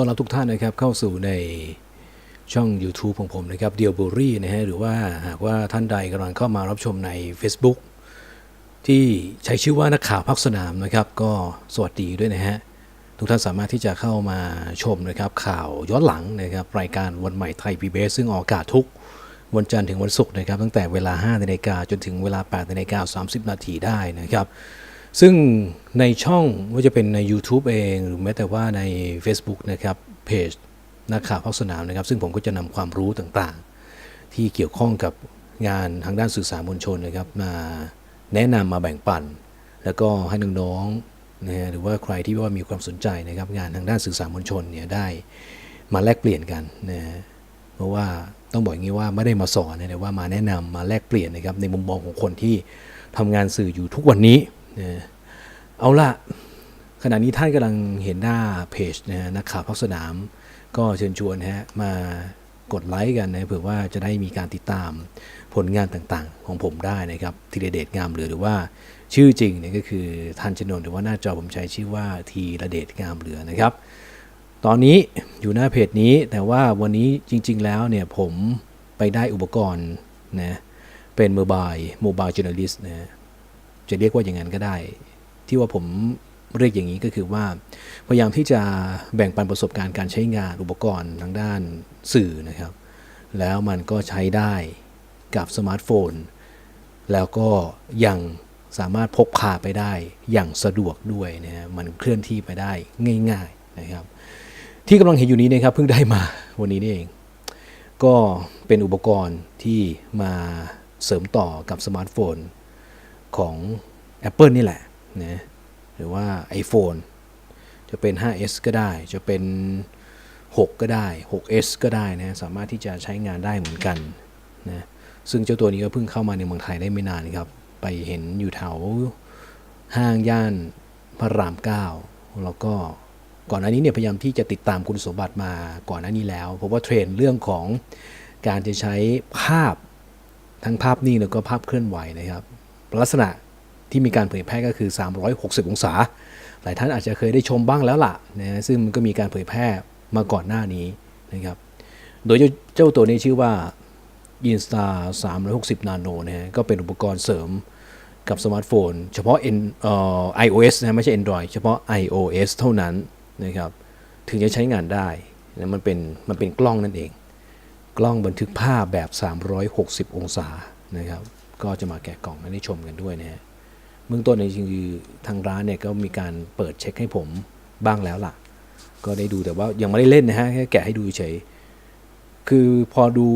ต้อนรับทุกท่านนะครับเข้าสู่ในช่อง YouTube ของผมนะครับเดียวบุรีนะฮะหรือว่าหากว่าท่านใดกำลังเข้ามารับชมใน Facebook ที่ใช้ชื่อว่านักข่าวพักสนามนะครับ ก็สวัสดีด้วยนะฮะทุกท่านสามารถที่จะเข้ามาชมนะครับข่าวย้อนหลังนะครับรายการวันใหม่ไทย PBS ซึ่งออกอากาศทุกวันจันทร์ถึงวันศุกร์นะครับตั้งแต่เวลา5นาฬิกาจนถึงเวลา8นาฬิกา30 นาทีได้นะครับ ซึ่งในช่องว่าจะเป็นใน YouTube เอง หรือแม้แต่ว่าใน Facebook นะครับเพจนักข่าวภาคสนามนะครับ ซึ่งผมก็จะนำความรู้ต่างๆ ที่เกี่ยวข้องกับงานทางด้านสื่อสารมวลชนนะครับ มาแนะนำมาแบ่งปัน แล้วก็ให้น้องๆนะหรือว่าใครที่ว่ามีความสนใจนะครับ งานทางด้านสื่อสารมวลชนเนี่ยได้มาแลกเปลี่ยนกันนะเพราะว่าต้องบอกอย่างนี้ว่าไม่ได้มาสอนนะแต่ว่ามาแนะนำมาแลกเปลี่ยนนะครับในมุมมองของคนที่ทำงานสื่ออยู่ทุกวันนี้ เอาละขณะนี้ท่านกำลังเห็นหน้าเพจนะฮะนักข่าวพักสนาม ก็เชิญชวนฮะมากดไลค์กันนะเผื่อว่าจะได้มีการติดตามผลงานต่างๆ ของผมได้นะครับธีรเดชงามเหลือหรือว่าชื่อจริงเนี่ยก็คือทันชนนหรือว่าหน้าจอผมใช้ชื่อว่าทีระเดชงามเหลือนะครับ ตอนนี้อยู่หน้าเพจนี้แต่ว่าวันนี้จริง ๆ แล้วเนี่ยผมไปได้อุปกรณ์นะเป็นโมบายโมบายจูเนลิส์นะ จะเรียกว่าอย่างนั้นก็ได้ ที่ว่าผมเรียกอย่างนี้ก็คือว่า พยายามที่จะแบ่งปันประสบการณ์การใช้งานอุปกรณ์ทางด้านสื่อนะครับ แล้วมันก็ใช้ได้กับสมาร์ทโฟน แล้วก็ยังสามารถพกพาไปได้อย่างสะดวกด้วยนะฮะมันเคลื่อนที่ไปได้ง่าย ๆนะครับ ที่กำลังเห็นอยู่นี้นะครับเพิ่งได้มาวันนี้นี่เอง ก็เป็นอุปกรณ์ที่มาเสริมต่อกับสมาร์ทโฟน ของ Apple นี่แหละนะหรือว่า iPhone จะเป็น 5s ก็ได้ จะเป็น 6 ก็ได้ 6s ก็ได้นะ สามารถที่จะใช้งานได้เหมือนกันนะ ซึ่งเจ้าตัวนี้ก็เพิ่งเข้ามาในเมืองไทยได้ไม่นานครับ ไปเห็นอยู่แถวห้างย่านพระราม9แล้วก็ก่อนหน้านี้เนี่ยพยายามที่จะติดตามคุณสมบัติมาก่อนหน้านี้แล้ว เพราะว่าเทรนเรื่องของการจะใช้ภาพทั้งภาพนิ่งแล้วก็ภาพเคลื่อนไหวนะครับ ลักษณะที่มีการเผยแพร่ก็คือ 360 องศา หลายท่านอาจจะเคยได้ชมบ้างแล้วล่ะนะซึ่งมันก็มีการเผยแพร่มาก่อนหน้านี้นะครับ โดยเจ้าตัวนี้ชื่อว่า Insta 360 Nano นะฮะก็เป็นอุปกรณ์เสริมกับสมาร์ทโฟน เฉพาะ N เอ่อ iOS นะไม่ใช่ Android เฉพาะ iOS เท่านั้นนะครับถึงจะใช้งานได้นะมันเป็นมันเป็นกล้องนั่นเอง กล้องบันทึกภาพแบบ 360 องศานะครับ ก็จะมาแกะกล่องให้ได้ชมกันด้วยนะฮะเบื้องต้นในจริงคือทางร้านเนี่ยก็มีการเปิดเช็คให้ผมบ้างแล้วล่ะ ก็ได้ดูแต่ว่ายังไม่ได้เล่นนะฮะแค่แกะให้ดูเฉยคือพอดู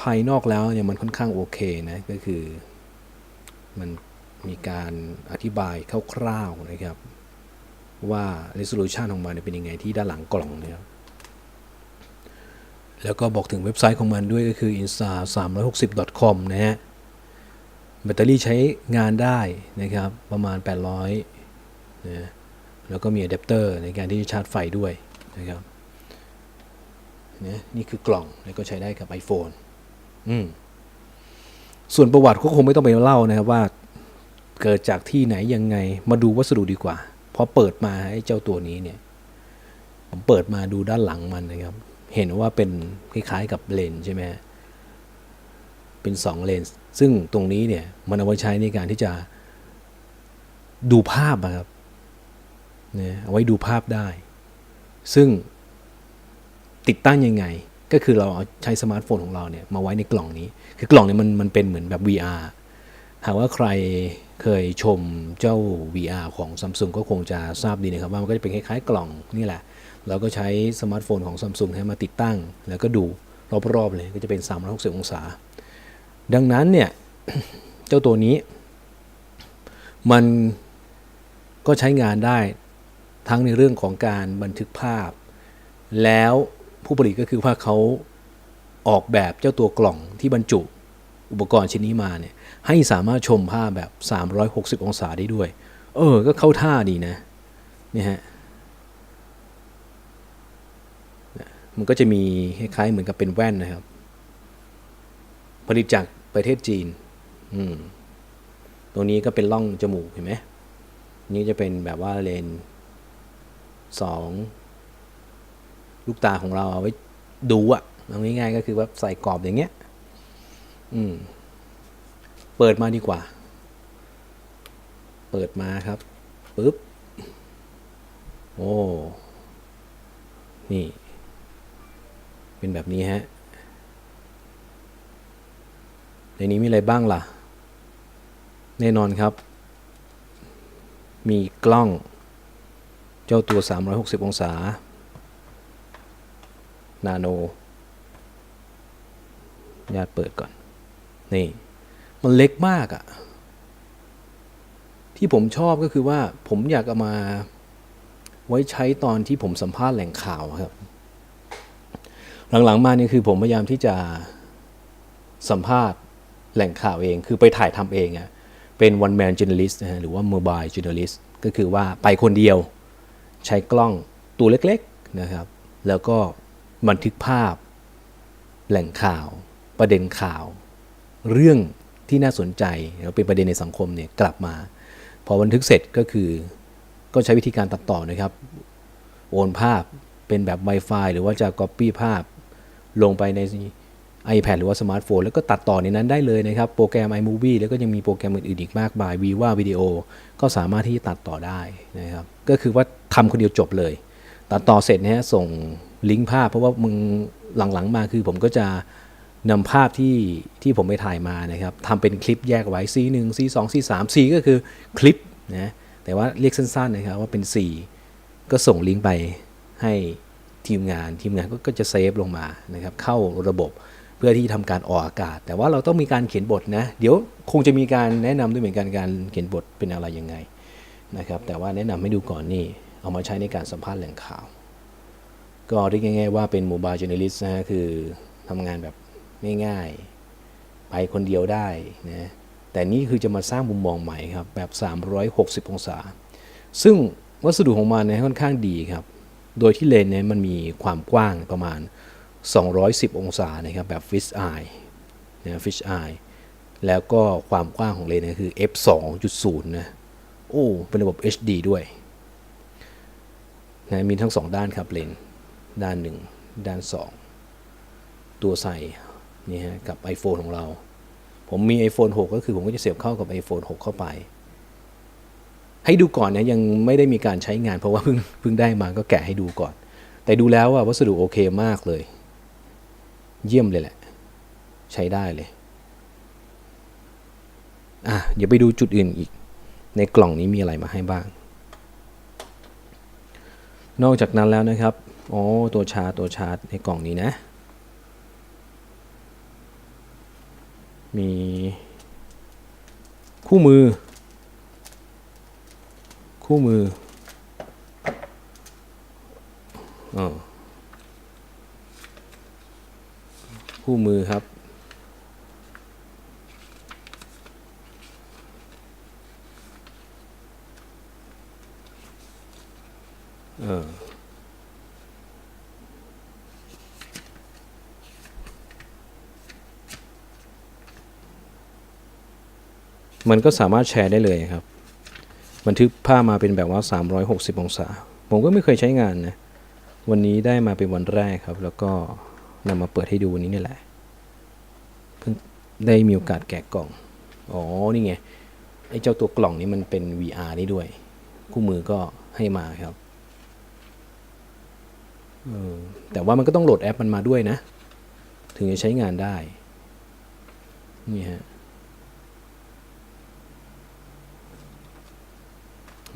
ภายนอกแล้วเนี่ยมันค่อนข้างโอเคนะก็คือ มันมีการอธิบายคร่าวๆนะครับ ว่า resolution ของมันเป็นยังไงที่ด้านหลังกล่องนะครับแล้วก็บอกถึงเว็บไซต์ของมันด้วยก็คือ insta 360 com นะฮะ แบตเตอรี่ใช้งานได้นะครับประมาณ 800นะแล้วก็มีอะแดปเตอร์ในการที่จะชาร์จไฟด้วยนะครับนะนี่คือกล่องแล้วก็ใช้ได้กับ iPhone อืมส่วนประวัติก็คงไม่ต้องไปเล่านะครับว่าเกิดจากที่ไหนยังไงมาดูวัสดุดีกว่าพอเปิดมาให้เจ้าตัวนี้เนี่ยผมเปิดมาดูด้านหลังมันนะครับ เห็นว่าเป็นคล้ายๆกับเลนใช่ไหม เป็น2เลนส์ซึ่งตรงนี้เนี่ยมันเอาไว้ใช้ในการที่จะดูภาพอะครับเนี่ยเอาไว้ดูภาพได้ ซึ่งติดตั้งยังไง ก็คือเราเอาใช้สมาร์ทโฟนของเราเนี่ยมาไว้ในกล่องนี้ คือกล่องนี้มันมันเป็นเหมือนแบบ VR หากว่าใครเคยชมเจ้า VR ของ Samsung ก็คงจะทราบดีนะครับ ว่ามันก็จะเป็นคล้ายๆ กล่องนี่แหละ เราก็ใช้สมาร์ทโฟนของ Samsung ให้มาติดตั้ง แล้วก็ดูรอบๆเลยก็จะเป็น 360 องศา ดังนั้นเนี่ยเจ้าตัวนี้ มันก็ใช้งานได้ทั้งในเรื่องของการบันทึกภาพ แล้วผู้ผลิตก็คือว่าเขาออกแบบเจ้าตัวกล่องที่บรรจุอุปกรณ์ชิ้นนี้มาเนี่ยให้สามารถชมภาพแบบ 360 องศาได้ด้วย เออ ก็เข้าท่าดีนะนี่ฮะมันก็จะมีคล้ายๆเหมือนกับเป็นแว่นนะครับ ผลิตจาก ประเทศจีน อืม ตรงนี้ก็เป็นร่องจมูกเห็นไหมนี่จะเป็นแบบว่าเลนสองลูกตาของเราเอาไว้ดูอะเอาง่ายๆก็คือว่าใส่กรอบอย่างเงี้ย อืม เปิดมาดีกว่า เปิดมาครับปึ๊บ โอ้ นี่ เป็นแบบนี้ฮะ ในนี้มีอะไรบ้างล่ะ แน่นอนครับ มีกล้องเจ้าตัว 360 องศา นาโนญาติเปิดก่อน นี่ มันเล็กมากอะที่ผมชอบก็คือว่าผมอยากเอามาไว้ใช้ตอนที่ผมสัมภาษณ์แหล่งข่าวครับ หลังๆมานี่คือผมพยายามที่จะสัมภาษณ์ แหล่งข่าวเอง คือไปถ่ายทำเองอะเป็น one man journalist นะฮะหรือว่า mobile journalist ก็คือว่าไปคนเดียว ใช้กล้องตัวเล็กๆนะครับ แล้วก็บันทึกภาพ แหล่งข่าว ประเด็นข่าว เรื่องที่น่าสนใจแล้วเป็นประเด็นในสังคมเนี่ยกลับมา พอบันทึกเสร็จก็คือก็ใช้วิธีการตัดต่อนะครับ โอนภาพเป็นแบบ Wi-Fi หรือว่าจะ Copy ภาพลงไปใน iPad หรือว่าสมาร์ทโฟนแล้วก็ตัดต่อในนั้นได้เลยนะครับ โปรแกรม iMovie แล้วก็ยังมีโปรแกรมอื่นๆอีกมากมาย Viva Video ก็สามารถที่จะตัดต่อได้นะครับ ก็คือว่าทำคนเดียวจบเลย ตัดต่อเสร็จนะฮะส่งลิงก์ภาพ เพราะว่ามึงหลังๆมาคือผมก็จะนำภาพที่ที่ผมไปถ่ายมานะครับทำเป็นคลิปแยกไว้ C1 C2 C3 C ก็คือคลิปนะแต่ว่าเรียกสั้นๆนะครับว่าเป็น C ก็ส่งลิงก์ไปให้ทีมงานทีมงานก็ก็จะเซฟลงมานะครับเข้าระบบ เพื่อที่ทำการออกอากาศ แต่ว่าเราต้องมีการเขียนบทนะ เดี๋ยวคงจะมีการแนะนำด้วยเหมือนกันการเขียนบทเป็นอะไรยังไงนะครับแต่ว่าแนะนำให้ดูก่อนนี่ เอามาใช้ในการสัมภาษณ์แหล่งข่าว ก็เรียกง่ายๆว่าเป็น mobile journalist นะฮะคือทำงานแบบง่ายๆ ไปคนเดียวได้นะแต่นี่คือจะมาสร้างมุมมองใหม่ครับ แบบ 360 องศา ซึ่งวัสดุของมันเนี่ยค่อนข้างดีครับ โดยที่เลนเนี่ยมันมีความกว้างประมาณ 210 องศานะครับแบบ fish eye นะ fish eye แล้วก็ความกว้างของเลนส์คือ f 2.0นะโอ้เป็นระบบ HD ด้วยนะมีทั้งสองด้านครับเลนส์ด้านหนึ่งด้านสองตัวใส่นี่ฮะกับ iPhone ของเรา ผมมี iPhone 6 ก็คือผมก็จะเสียบเข้ากับ iPhone 6 เข้าไป ให้ดูก่อนนะยังไม่ได้มีการใช้งานเพราะว่าเพิ่งเพิ่งได้มาก็แกะให้ดูก่อน แต่ดูแล้วว่าวัสดุโอเคมากเลย เยี่ยมเลยแหละ ใช้ได้เลย อะเดี๋ยวไปดูจุดอื่นอีก ในกล่องนี้มีอะไรมาให้บ้าง นอกจากนั้นแล้วนะครับอ๋อตัวชาร์ตัวชาร์จในกล่องนี้นะ มีคู่มือ คู่มือออ คู่มือครับ เออมันก็สามารถแชร์ได้เลยครับ บันทึกภาพมาเป็นแบบว่า 360 องศา ผมก็ไม่เคยใช้งานนะ วันนี้ได้มาเป็นวันแรกครับ แล้วก็ นำมาเปิดให้ดูวันนี้นี่แหละเพิ่งได้มีโอกาสแกะกล่อง อ๋อ นี่ไง ไอ้เจ้าตัวกล่องนี้มันเป็น VR ได้ด้วย คู่มือก็ให้มาครับออแต่ว่ามันก็ต้องโหลดแอปมันมาด้วยนะ ถึงจะใช้งานได้ นี่ฮะ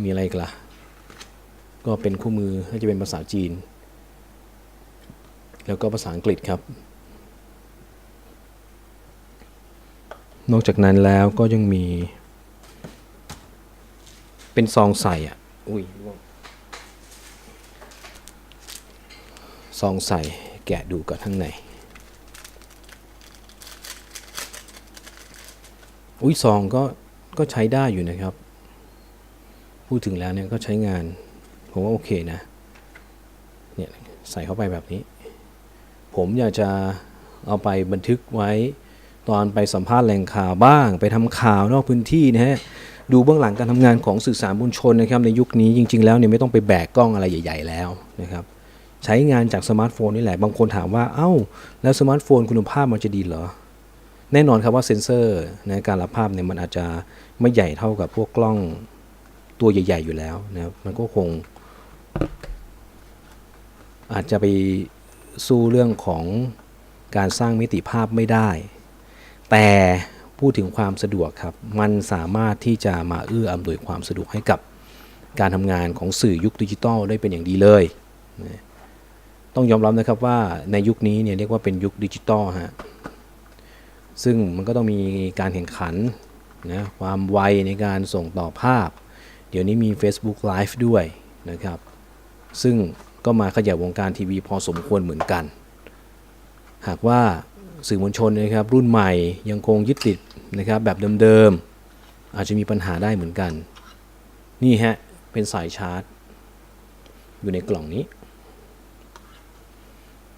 มีอะไรกล่ะ ก็เป็นคู่มือน่าจะเป็นภาษาจีน แล้วก็ภาษาอังกฤษครับ นอกจากนั้นแล้วก็ยังมี เป็นซองใส่อะ อุ้ยซองใส่แกะดูก่อนข้างใน อุ้ยซองก็ก็ใช้ได้อยู่นะครับ พูดถึงแล้วเนี่ยก็ใช้งาน ผมว่าโอเคนะ เนี่ย ใส่เข้าไปแบบนี้ ผมอยากจะเอาไปบันทึกไว้ ตอนไปสัมภาษณ์แหล่งข่าวบ้าง ไปทำข่าวนอกพื้นที่นะฮะดูเบื้องหลังการทำงานของสื่อสารมวลชนนะครับในยุคนี้จริง ๆ แล้วเนี่ยไม่ต้องไปแบกกล้องอะไรใหญ่ ๆ แล้วนะครับใช้งานจากสมาร์ทโฟนนี่แหละ บางคนถามว่าเอ้า แล้วสมาร์ทโฟนคุณภาพมันจะดีเหรอ แน่นอนครับว่าเซ็นเซอร์ในการรับภาพเนี่ยมันอาจจะไม่ใหญ่เท่ากับพวกกล้องตัวใหญ่ ๆ อยู่แล้วนะครับมันก็คง อาจจะไป สู้เรื่องของการสร้างมิติภาพไม่ได้ แต่พูดถึงความสะดวกครับ มันสามารถที่จะมาเอื้ออำนวยความสะดวกให้กับการทำงานของสื่อยุคดิจิทัลได้เป็นอย่างดีเลย ต้องยอมรับนะครับว่าในยุคนี้เนี่ยเรียกว่าเป็นยุคดิจิทัลฮะ ซึ่งมันก็ต้องมีการแข่งขันนะความไวในการส่งต่อภาพ เดี๋ยวนี้มี Facebook Live ด้วยนะครับ ซึ่ง ก็มาขยับวงการทีวีพอสมควรเหมือนกัน หากว่าสื่อมวลชนนะครับรุ่นใหม่ยังคงยึดติดนะครับแบบเดิมๆ อาจจะมีปัญหาได้เหมือนกัน นี่ฮะ เป็นสายชาร์จ อยู่ในกล่องนี้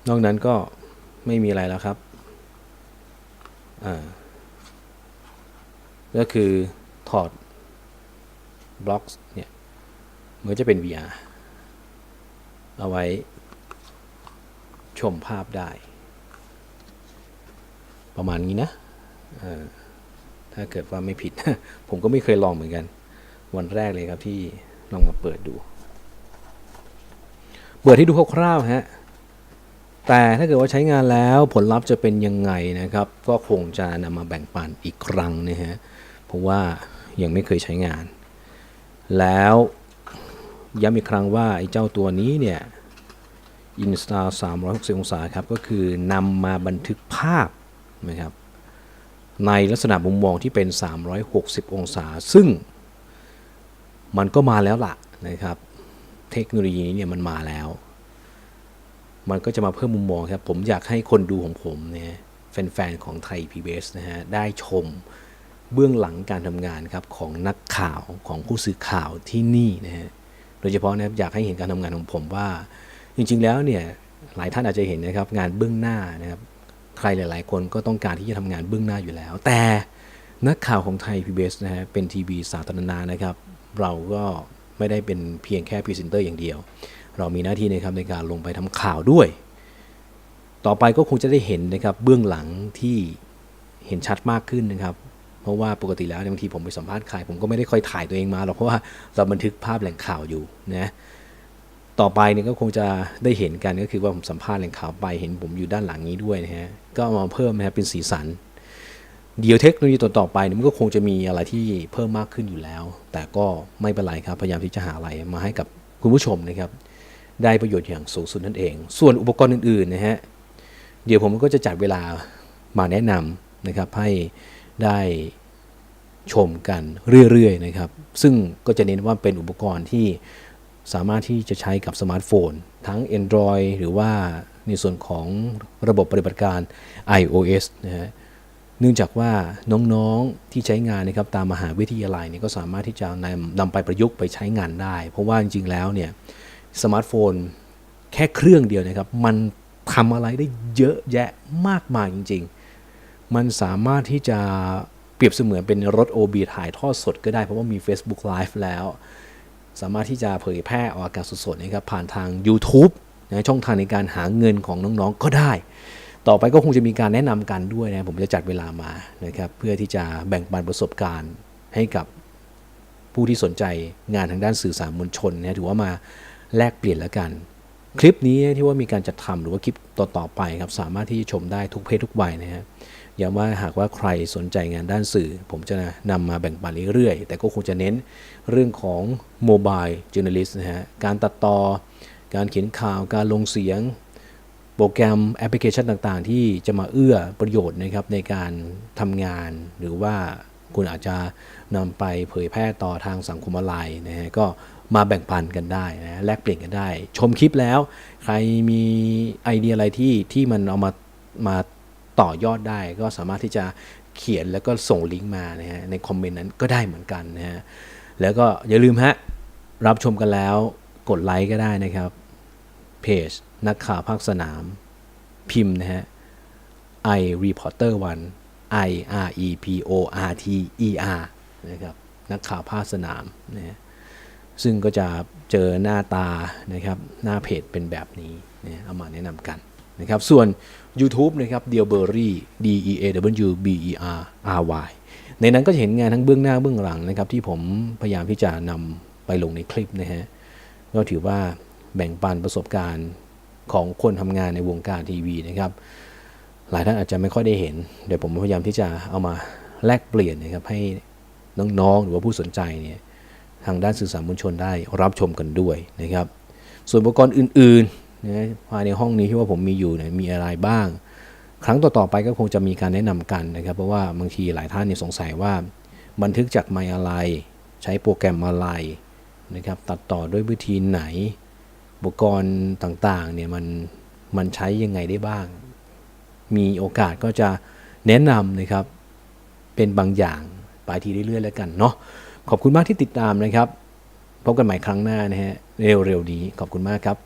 นอกนั้นก็ไม่มีอะไรแล้วครับก็คือถอดบล็อกเนี่ยมันก็จะเป็น VR เอาไว้ชมภาพได้ ประมาณนี้นะถ้าเกิดว่าไม่ผิด ผมก็ไม่เคยลองเหมือนกัน วันแรกเลยครับที่ลองมาเปิดดู เปิดที่ดูคร่าวๆฮะแต่ถ้าเกิดว่าใช้งานแล้วผลลัพธ์จะเป็นยังไงนะครับ ก็คงจะนำมาแบ่งปันอีกครั้งนะฮะเพราะว่ายังไม่เคยใช้งาน แล้ว ย้ำอีกครั้งว่าไอ้เจ้าตัวนี้เนี่ย Insta 360 องศาครับก็คือนำมาบันทึกภาพนะครับในลักษณะมุมมองที่เป็น 360 องศา ซึ่งมันก็มาแล้วล่ะนะครับเทคโนโลยีนี้เนี่ยมันมาแล้ว มันก็จะมาเพิ่มมุมมองครับ ผมอยากให้คนดูของผมเนี่ยแฟนๆของไทย PBS นะฮะได้ชมเบื้องหลังการทำงานครับของนักข่าวของผู้สื่อข่าวที่นี่นะฮะ ดยเฉพาะนะครับอยากให้เห็นการทำงานของผมว่า จริง ๆ แล้วเนี่ยหลายท่านอาจจะเห็นนะครับงานเบื้องหน้านะครับใครหลาย ๆ คนก็ต้องการที่จะทำงานเบื้องหน้าอยู่แล้ว แต่นักข่าวของไทย PBS นะฮะเป็นทีวีสาธารณะนะครับ เราก็ไม่ได้เป็นเพียงแค่พรีเซนเตอร์อย่างเดียว เรามีหน้าที่นะครับในการลงไปทำข่าวด้วย ต่อไปก็คงจะได้เห็นนะครับเบื้องหลังที่เห็นชัดมากขึ้นนะครับ เพราะว่าปกติแล้วบางทีผมไปสัมภาษณ์ใครผมก็ไม่ได้ค่อยถ่ายตัวเองมาหรอกเพราะว่าเราบันทึกภาพแหล่งข่าวอยู่นะต่อไปเนี่ยก็คงจะได้เห็นกันก็คือว่าผมสัมภาษณ์แหล่งข่าวไปเห็นผมอยู่ด้านหลังนี้ด้วยนะฮะก็มาเพิ่มนะครับเป็นสีสันเดี๋ยวเทคโนโลยีตัวต่อไปมันก็คงจะมีอะไรที่เพิ่มมากขึ้นอยู่แล้ว แต่ก็ไม่เป็นไรครับ พยายามที่จะหาอะไรมาให้กับคุณผู้ชมนะครับ ได้ประโยชน์อย่างสูงสุดนั่นเอง ส่วนอุปกรณ์อื่นๆนะฮะ เดี๋ยวผมก็จะจัดเวลามาแนะนำนะครับให้ ได้ชมกันเรื่อยๆนะครับ ซึ่งก็จะเน้นว่าเป็นอุปกรณ์ที่สามารถที่จะใช้กับสมาร์ทโฟน ทั้ง Android หรือว่าในส่วนของระบบปฏิบัติการ iOS นะฮะเนื่องจากว่าน้องๆที่ใช้งานนะครับตามมหาวิทยาลัยเนี่ยก็สามารถที่จะนำนำไปประยุกต์ไปใช้งานได้ เพราะว่าจริงๆแล้วเนี่ยสมาร์ทโฟนแค่เครื่องเดียวนะครับ มันทำอะไรได้เยอะแยะมากมายจริง ๆ มันสามารถที่จะเปรียบเสมือนเป็นรถ OB ถ่ายทอดสดก็ได้เพราะว่ามี Facebook Live แล้ว สามารถที่จะเผยแพร่ออกอากาศสดๆนะครับผ่านทาง YouTube นะช่องทางในการหาเงินของน้องๆก็ได้ ต่อไปก็คงจะมีการแนะนำกันด้วยนะผมจะจัดเวลามานะครับเพื่อที่จะแบ่งปันประสบการณ์ให้กับผู้ที่สนใจงานทางด้านสื่อสารมวลชนนะถือว่ามาแลกเปลี่ยนแล้วกัน คลิปนี้ที่ว่ามีการจัดทำหรือว่าคลิปต่อๆไปครับสามารถที่จะชมได้ทุกเพศทุกวัยนะฮะย้ำว่าหากว่าใครสนใจงานด้านสื่อ ผมจะนำมาแบ่งปันเรื่อยๆ แต่ก็คงจะเน้นเรื่องของโมบายจูเนลิสต์นะฮะการตัดต่อ การเขียนข่าวการลงเสียง โปรแกรมแอปพลิเคชันต่างๆ ที่จะมาเอื้อประโยชน์นะครับในการทำงานหรือว่าคุณอาจจะนำไปเผยแพร่ต่อทางสังคมออนไลน์นะฮะก็ มาแบ่งปันกันได้นะแลกเปลี่ยนกันได้ ชมคลิปแล้ว ใครมีไอเดียอะไรที่ที่มันเอามามาต่อยอดได้ ก็สามารถที่จะเขียนแล้วก็ส่งลิงก์มานะฮะในคอมเมนต์นั้นก็ได้เหมือนกันนะฮะแล้วก็อย่าลืมฮะรับชมกันแล้วกดไลค์ก็ได้นะครับเพจนักข่าวภาคสนาม พิมพ์นะฮะ i reporter 1 i r e p o r t e r นะครับนักข่าวภาคสนามนะฮะ ซึ่งก็จะเจอหน้าตานะครับหน้าเพจเป็นแบบนี้นะเอามาแนะนำกันนะครับส่วน YouTube นะครับ d e a l b e r r y D E A W B E R R Y ในนั้นก็จะเห็นงานทั้งเบื้องหน้าเบื้องหลังนะครับที่ผมพยายามที่จะนำไปลงในคลิปนะฮะก็ถือว่าแบ่งปันประสบการณ์ของคนทำงานในวงการทีวีนะครับ หลายท่านอาจจะไม่ค่อยได้เห็น เดี๋ยวผมพยายามที่จะเอามาแลกเปลี่ยนนะครับให้น้องๆ หรือว่าผู้สนใจเนี่ย ทางด้านสื่อสารมวลชนได้รับชมกันด้วยนะครับ ส่วนอุปกรณ์อื่นๆนะภายในห้องนี้ที่ว่าผมมีอยู่เนี่ยมีอะไรบ้าง ครั้งต่อๆไปก็คงจะมีการแนะนำกันนะครับ เพราะว่าบางทีหลายท่านเนี่ยสงสัยว่า บันทึกจากไมอะไร ใช้โปรแกรมอะไรนะครับ ตัดต่อด้วยวิธีไหน อุปกรณ์ต่างๆเนี่ยมันมันใช้ยังไงได้บ้าง มีโอกาสก็จะแนะนำนะครับเป็นบางอย่างไปทีเรื่อยๆแล้วกันเนาะ ขอบคุณมากที่ติดตามนะครับ พบกันใหม่ครั้งหน้านะฮะเร็วๆนี้ขอบคุณมากครับ